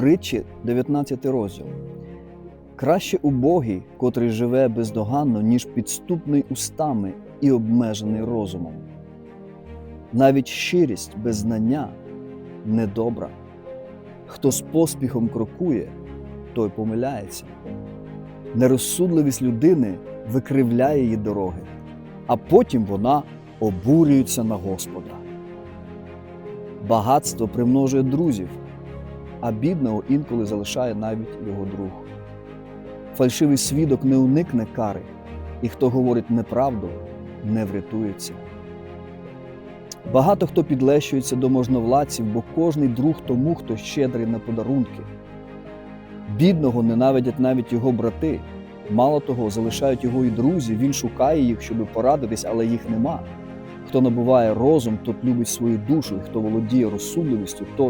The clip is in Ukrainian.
Притчі 19 розділ. Краще убогий, котрий живе бездоганно, ніж підступний устами і обмежений розумом. Навіть щирість без знання недобра. Хто з поспіхом крокує, той помиляється. Нерозсудливість людини викривляє її дороги, а потім вона обурюється на Господа. Багатство примножує друзів, а бідного інколи залишає навіть його друг. Фальшивий свідок не уникне кари, і хто говорить неправду, не врятується. Багато хто підлещується до можновладців, бо кожний друг тому, хто щедрий на подарунки. Бідного ненавидять навіть його брати. Мало того, залишають його і друзі, він шукає їх, щоб порадитись, але їх нема. Хто набуває розум, тот любить свою душу, і хто володіє розсудливістю, тот